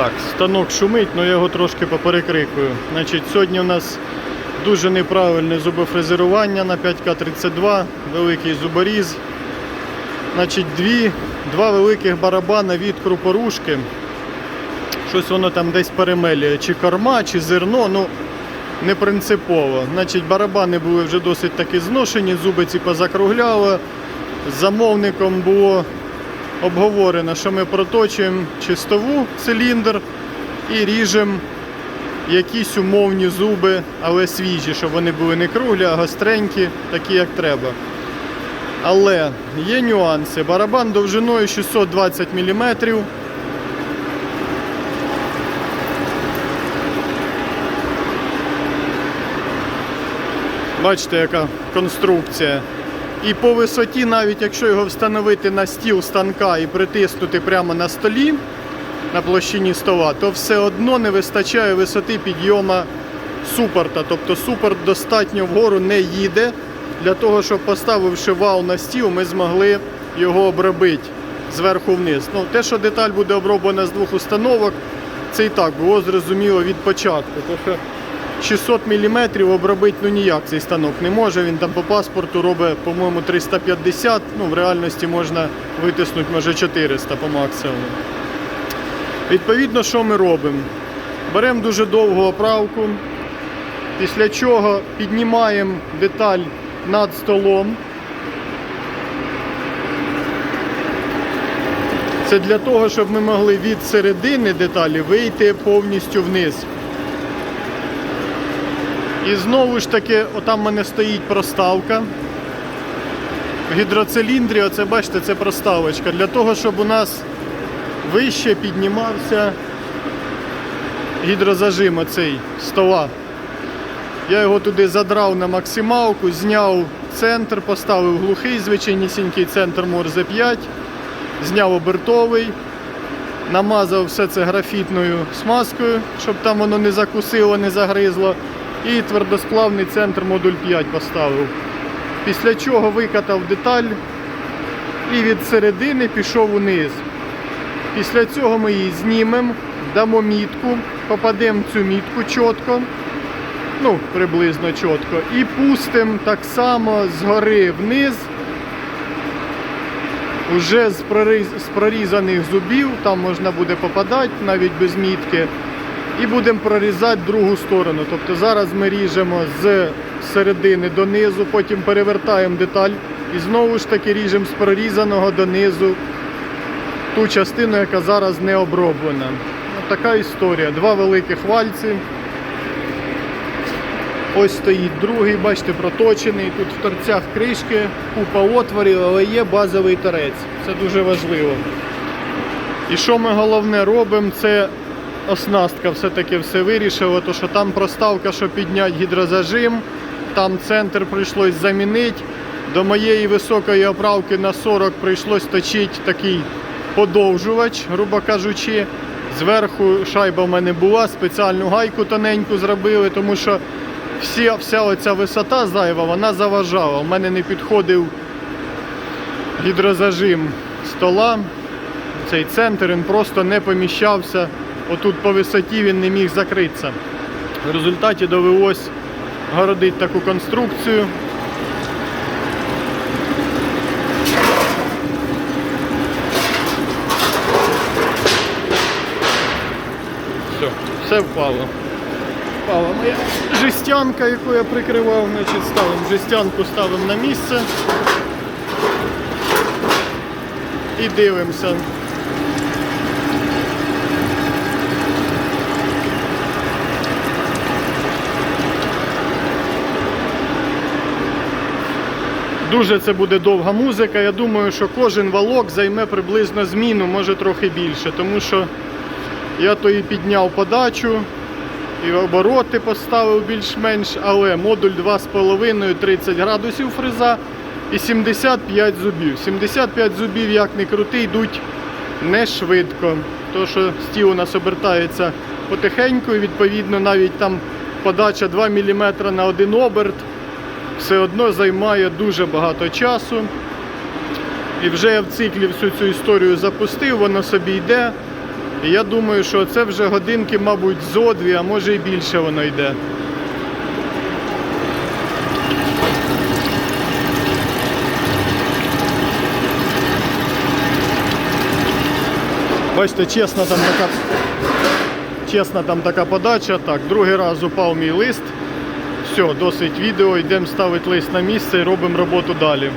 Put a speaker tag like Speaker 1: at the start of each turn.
Speaker 1: Так, станок шумить, але я його трошки поперекрикую. Значить, сьогодні у нас дуже неправильне зубофрезерування на 5К32, великий зуборіз. Значить, дві, два великих барабани від крупорушки. Щось воно там десь перемелює, чи корма, чи зерно, ну не принципово. Значить, барабани були вже досить таки зношені, зуби ці позакругляло. З замовником було обговорено, що ми проточуємо чистову циліндр і ріжемо якісь умовні зуби, але свіжі, щоб вони були не круглі, а гостренькі, такі як треба. Але є нюанси. Барабан довжиною 620 мм. Бачите, яка конструкція. І по висоті, навіть якщо його встановити на стіл станка і притиснути прямо на столі на площині стола, то все одно не вистачає висоти підйому супорта. Тобто супорт достатньо вгору не їде. Для того, щоб поставивши вал на стіл, ми змогли його обробити зверху вниз. Ну, Те, що деталь буде оброблена з двох установок, це і так було зрозуміло від початку. Тому що 600 мм обробити ну ніяк цей станок не може. Він там по паспорту робить, по-моєму, 350. Ну, в реальності можна витиснути, може 400 по максимуму. Відповідно, що ми робимо? Беремо дуже довгу оправку, після чого піднімаємо деталь над столом. Це для того, щоб ми могли від середини деталі вийти повністю вниз. І знову ж таки, отам в мене стоїть проставка. В гідроциліндрі, оце бачите, це проставочка. Для того, щоб у нас вище піднімався гідрозажим оцей стола. Я його туди задрав на максималку, зняв центр, поставив глухий, звичайнісінький центр Морзе 5, зняв обертовий, намазав все це графітною смазкою, щоб там воно не закусило, не загризло. І твердосплавний центр модуль 5 поставив. Після чого викатав деталь і від середини пішов униз. Після цього ми її знімемо, дамо мітку, попадемо в цю мітку чітко, ну, приблизно чітко, і пустимо так само згори вниз, уже з прорізаних зубів, там можна буде попадати навіть без мітки. І будемо прорізати другу сторону. Тобто зараз ми ріжемо з середини донизу, потім перевертаємо деталь і знову ж таки ріжемо з прорізаного донизу ту частину, яка зараз не оброблена. От така історія. Два великих вальці. Ось стоїть другий, бачите, проточений. Тут в торцях кришки, купа отворів, але є базовий торець. Це дуже важливо. І що ми головне робимо, це оснастка все-таки все вирішила, то що там проставка, щоб підняти гідрозажим, там центр прийшлось замінити. До моєї високої оправки на 40 прийшлось точити такий подовжувач, грубо кажучи. Зверху шайба в мене була, спеціальну гайку тоненьку зробили, тому що всі, вся оця висота зайва, вона заважала. У мене не підходив гідрозажим стола. Цей центр він просто не поміщався. Отут по висоті він не міг закритися. В результаті довелось городити таку конструкцію. Все, все впало. Впала моя жестянка, яку я прикривав, значить ставимо жестянку ставимо на місце. І дивимося. Дуже це буде довга музика. Я думаю, що кожен валок займе приблизно зміну, може трохи більше, тому що я то і підняв подачу, і обороти поставив більш-менш, але модуль 2,5 30 градусів фреза і 75 зубів. 75 зубів, як не крути, йдуть не швидко. То, що стіл у нас обертається потихеньку, і відповідно навіть там подача 2 мм на один оберт все одно займає дуже багато часу. І вже я в циклі всю цю історію запустив, воно собі йде. І я думаю, що це вже годинки, мабуть, зо дві, а може і більше воно йде. Бачите, чесно там така. Чесно, там така подача. Так, другий раз упав мій лист. Все, досить відео, йдемо ставити лист на місце і робимо роботу далі.